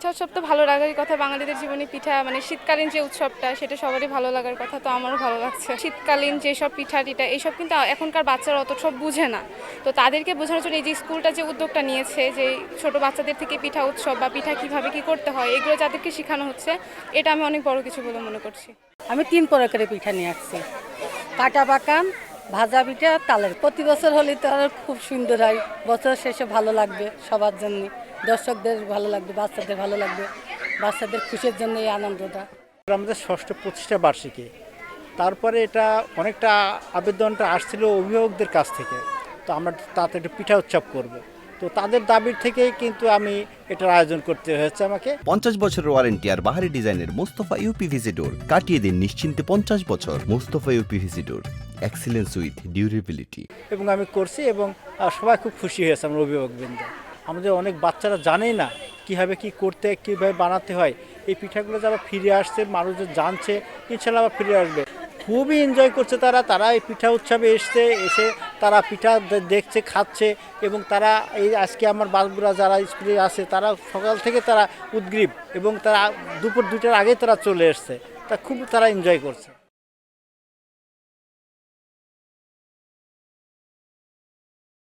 পিঠা উৎসব তো ভালো লাগারই কথা। বাঙালিদের জীবনে পিঠা মানে শীতকালীন যে উৎসবটা, সেটা সবারই ভালো লাগার কথা, তো আমারও ভালো লাগছে। শীতকালীন যেসব পিঠা টিঠা এইসব কিন্তু এখনকার বাচ্চারা অত সব বুঝে না। তো তাদেরকে বোঝানোর জন্য এই যে স্কুলটা যে উদ্যোগটা নিয়েছে, যে ছোট বাচ্চাদের থেকে পিঠা উৎসব বা পিঠা কীভাবে কি করতে হয়, এগুলো যাদেরকে শেখানো হচ্ছে, এটা আমি অনেক বড় কিছু বলে মনে করছি। আমি তিন প্রকারের পিঠা নিয়ে আসছি। কাটা বাকান ভাজা পিঠা আর তালের। প্রতি বছর হলে তো আর খুব সুন্দর হয়। বছর শেষে ভালো লাগবে সবার জন্য। দর্শকদের ভালো লাগবে বাচ্চাদের ভালো লাগবে। বাচ্চাদের খুশির জন্য এই আনন্দটা। আমাদের ষষ্ঠ প্রতিষ্ঠা বার্ষিকী। তারপরে এটা অনেকটা আবেদনটা আসছিল অভিভাবকদের কাছ থেকে। তো আমরা তাতে একটু পিঠা উৎসব করব। তো তাদের দাবির থেকেই কিন্তু আমি এটার আয়োজন করতে হয়েছে আমাকে। পঞ্চাশ বছরের ওয়ারেন্টি আর বাহারি ডিজাইনের মোস্তফা ইউপিভিসি ডোর কাটিয়ে দিন নিশ্চিন্তে পঞ্চাশ বছর Mostafa UPVC door excellence with durability এবং আমি করছি এবং সবাই খুব খুশি হয়েছে আমার অভিভাবকবৃন্দ। আমাদের অনেক বাচ্চারা জানেই না কীভাবে কি করতে, কীভাবে বানাতে হয়। এই পিঠাগুলো যারা ফিরে আসছে মানুষজন জানছে, ইনশাল্লাহ আবার ফিরে আসবে। খুবই এনজয় করছে তারা তারা এই পিঠা উৎসবে এসছে, এসে তারা পিঠা দেখছে, খাচ্ছে এবং তারা এই আজকে আমার বালগুলা যারা স্কুলে আছে, তারা সকাল থেকে তারা উদ্গ্রীব এবং তারা দুপুর দুটার আগে তারা চলে এসছে। তা খুব তারা এনজয় করছে।